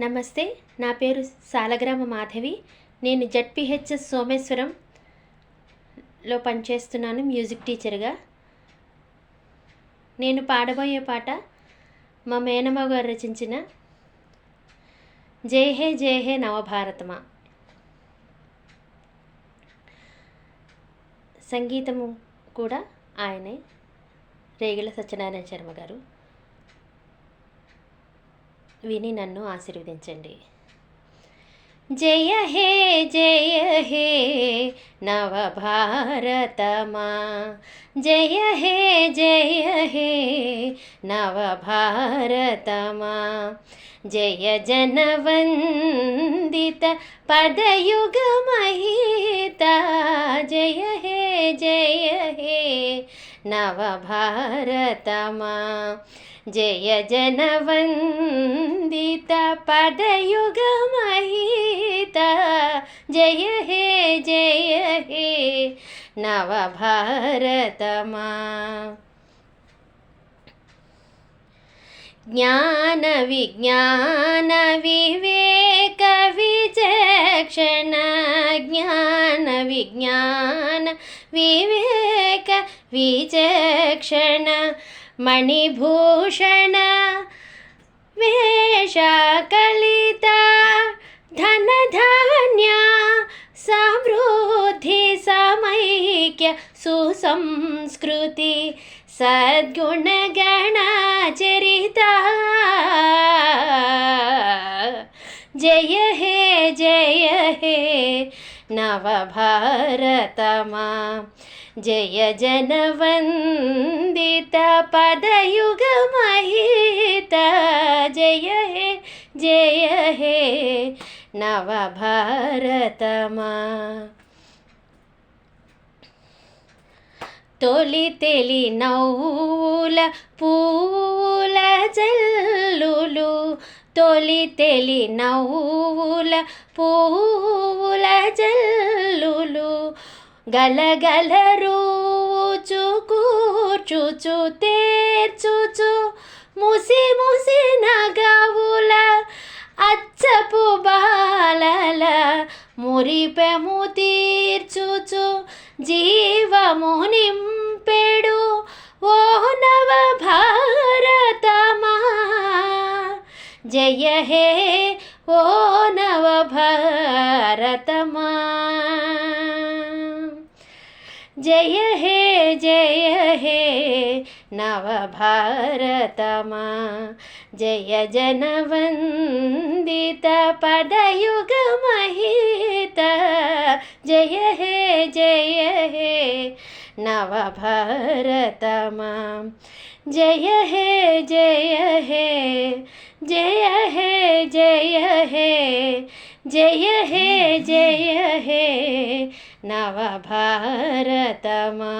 నమస్తే నా పేరు సాలగ్రామ మాధవి. నేను జడ్పిహెచ్ఎస్ సోమేశ్వరంలో పనిచేస్తున్నాను మ్యూజిక్ టీచర్గా. నేను పాడబోయే పాట మా మేనమ్మ గారు రచించిన జై హే జై హే నవభారతమా. సంగీతము కూడా ఆయనే. రేగిల సత్యనారాయణ శర్మ గారు. విని నన్ను ఆశీర్వదించండి. జయ హే జయ హే నవభారతమా. జయ హే జయ హే నవభారతమా. జయ జనవందిత పదయుగమహిత జయ హే జయ హే నవభారతమా. జయ జనవందిత పదయుగమహిత జయ హే జయ హే నవభారతమా. జ్ఞాన విజ్ఞాన వివేక విచక్షణ. జ్ఞాన విజ్ఞాన వివేక విచక్షణ. मणिभूषण वेषकलिता धनधान्या समृद्धि समैक्य सुसंस्कृति सद्गुणगणाचरिता जय हे నవభారతమా జయ జనవందిత పదయుగమహిత జయ హే జయ హే నవభారతమా తొలి తెలి నవ్వుల పూల జల్లులు తొలి తెలి నవ్వుల పూల జల్లులు గలగల రూచు కూర్చుచు తేర్చుచు ముసి ముసి నగవుల అచ్చపు బాలల మురిపెము తీర్చుచు జీవము నింపెడు जय हे ओ नवभारतमा जय हे जय हे नवभारतमा जय जनवन्दित पदयुगमहित जय हे जय हे హే నవభారతమా జయ హే జయ హే జయ హే జయ హే జయ హే జయ హే నవభారతమా